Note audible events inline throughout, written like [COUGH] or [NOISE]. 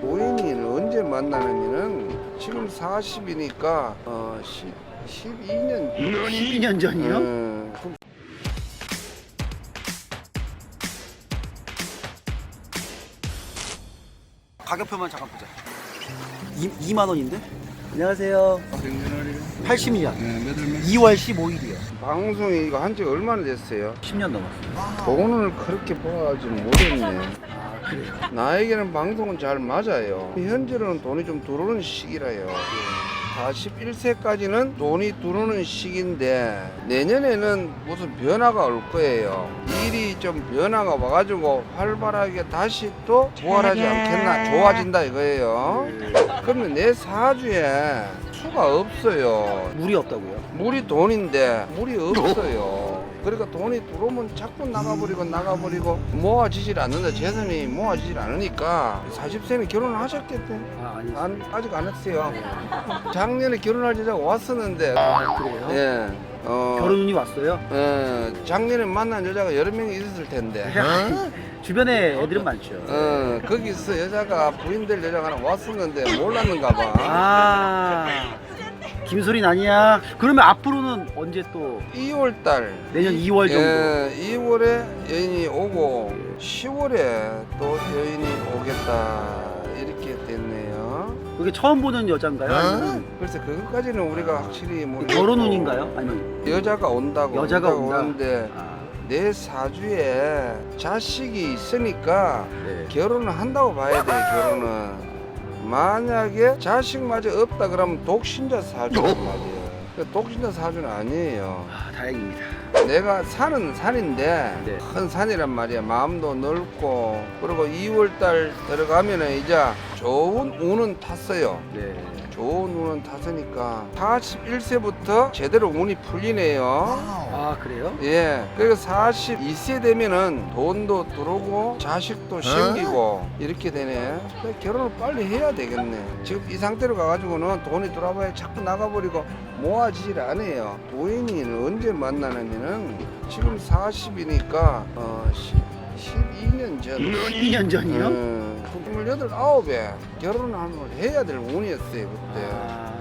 도인이는 언제 만나느냐면 지금 40이니까 어 10, 12년 12년 전이요? 어, 가격표만 잠깐 보자. 2, 2만 원인데? 안녕하세요. 80년. 2월 15일이요. 방송이 이거 한 지 얼마나 됐어요? 10년 넘었어요. 돈을 그렇게 벌어가지 못했네. 아, 그래요? 나에게는 방송은 잘 맞아요. 현재로는 돈이 좀 들어오는 시기라요. 41세까지는 돈이 들어오는 시기인데 내년에는 무슨 변화가 올 거예요. 일이 좀 변화가 와가지고 활발하게 다시 또 부활하지 않겠나 좋아진다 이거예요. 그러면 내 사주에 수가 없어요. 물이 없다고요? 물이 돈인데 물이 없어요. 그러니까 돈이 들어오면 자꾸 나가버리고 나가버리고 모아지질 않는다. 재산이 모아지질 않으니까 40세는 결혼을 하셨겠대. 아, 아니. 안, 아직 안 했어요. 작년에 결혼할 여자가 왔었는데, 아, 그래요? 예, 어, 결혼 운이 왔어요? 예, 작년에 만난 여자가 여러 명이 있었을 텐데, [LAUGHS] 주변에 애들은 많죠. 어, 거기서 여자가 부인될 여자가 하나 왔었는데 몰랐는가 봐. 아, 김소린 아니야? 그러면 앞으로는 언제 또 2월 달, 내년 2월 정도? 예, 2월에 여인이 오고 10월에 또 여인이 오겠다 이렇게 됐네요. 그게 처음 보는 여잔가요? 아니면 글쎄 그것까지는 우리가 확실히 모르 결혼 운인가요? 아니면 여자가 온다고 여자가 온다? 오는데 아, 내 사주에 자식이 있으니까 네. 결혼을 한다고 봐야 돼 결혼은 만약에 자식마저 없다 그러면 독신자 사주란 말이에요 그 독신자 사주는 아니에요 아, 다행입니다. 내가 산은 산인데 네. 큰 산이란 말이야 마음도 넓고 그리고 2월달 들어가면은 이제 좋은 운은 탔어요 네. 좋은 운은 탔으니까 41세부터 제대로 운이 풀리네요 아, 그래요? 예, 그리고 42세 되면은 돈도 들어오고 자식도 생기고 이렇게 되네. 결혼을 빨리 해야 되겠네. 지금 이 상태로 가가지고는 돈이 들어와봐야 자꾸 나가버리고 모아지질 않아요. 부인이는 언제 만나느냐면 지금 40이니까 어, 12년 전. 12년 전이요? 음, 28, 9에 결혼을 해야 될 운이었어요, 그때. 아,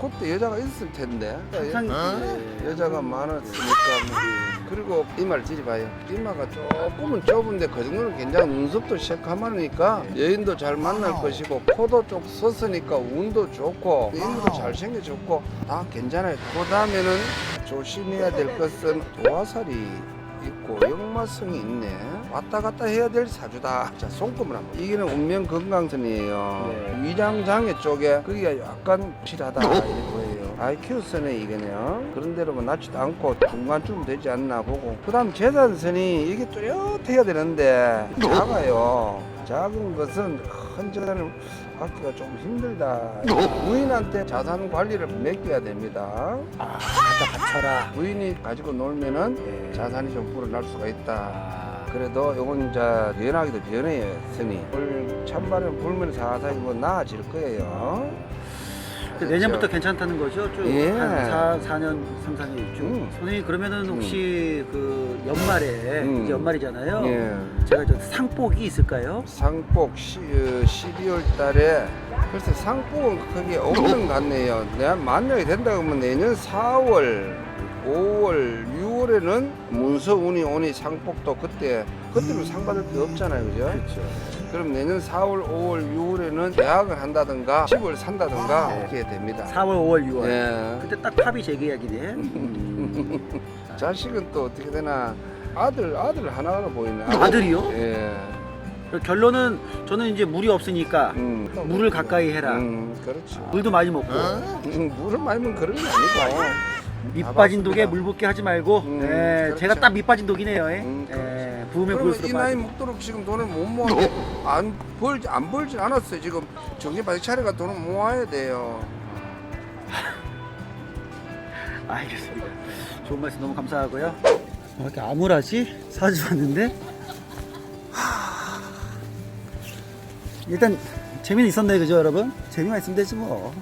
그때 여자가 있을 텐데. 항상 네. 여자가 많았으니까 뭐. 그리고 이마를 들이봐요 이마가 조금은 좁은데 그 정도는 굉장히 눈썹도 새카마니까 여인도 잘 만날 것이고 코도 좀 섰으니까 운도 좋고 인물도 잘생겨졌고 다 괜찮아요 그 다음에는 조심해야 될 것은 도화살이 있고 역마성이 있네. 왔다 갔다 해야 될 사주다. 자 손금을 한번. 이게는 운명 건강선이에요. 네. 위장장애 쪽에 그게 약간 실하다. 이런 거예요. IQ 선에 이거네요. 그런 대로만 낮지도 않고 중간쯤 되지 않나 보고. 그 다음 재산선이 이게 뚜렷해야 되는데 작아요. 작은 것은 큰 재산을 갖기가 좀 힘들다. 부인한테 자산 관리를 맡겨야 됩니다. 아, 갖다 바쳐라. 부인이 가지고 놀면은 네. 자산이 좀 불어날 수가 있다. 아, 그래도 요건 이제 연하기도 전에 스니 불 찬바람 불면 사사히 뭐 나아질 거예요. 그 내년부터 괜찮다는 거죠? 쭉 예. 한 4, 4년, 3, 4년 쭉. 음. 선생님 그러면은 혹시 그 연말에 음. 이제 연말이잖아요. 예. 제가 저 상복이 있을까요? 상복 시, 어, 12월 달에 글쎄 상복은 크게 없는 것 같네요 내가 만약에 된다 그러면 내년 4월 5월 6월에는 문서 운이 오니 상복도 그때 그때는 상 받을 게 없잖아요 그죠? 그렇죠. 그럼 내년 4월 5월 6월에는 대학을 한다든가 집을 산다든가 네. 이렇게 됩니다 4월, 5월, 6월. 예. 그때 딱 탑이 재계약이네. 음. [LAUGHS] 자식은 또 어떻게 되나 아들 아들 하나가 보이네 아들이요? 예그 결론은 저는 이제 물이 없으니까 음. 물을 가까이 해라. 음 그렇죠 물도 많이 먹고 음, 물을 마시면 그런 게 아니고 밑다 빠진 독에. 물 붓게 하지 말고. 음, 예, 그렇죠. 제가 딱 밑 빠진 독이네요. 예. 음, 예, 부으면 그러면 부을수록 이 나이 빠지고. 먹도록 지금 돈을 못 모았는데 안 벌지 안 벌진 않았어요 지금 정신바짝 차려가 돈을 모아야 돼요 [LAUGHS] 알겠습니다. 좋은 말씀 너무 감사하고요. 왜 이렇게 암울하지? 사주 왔는데? 일단 재미는 있었네 그죠 여러분? 재미가 있으면 되지 뭐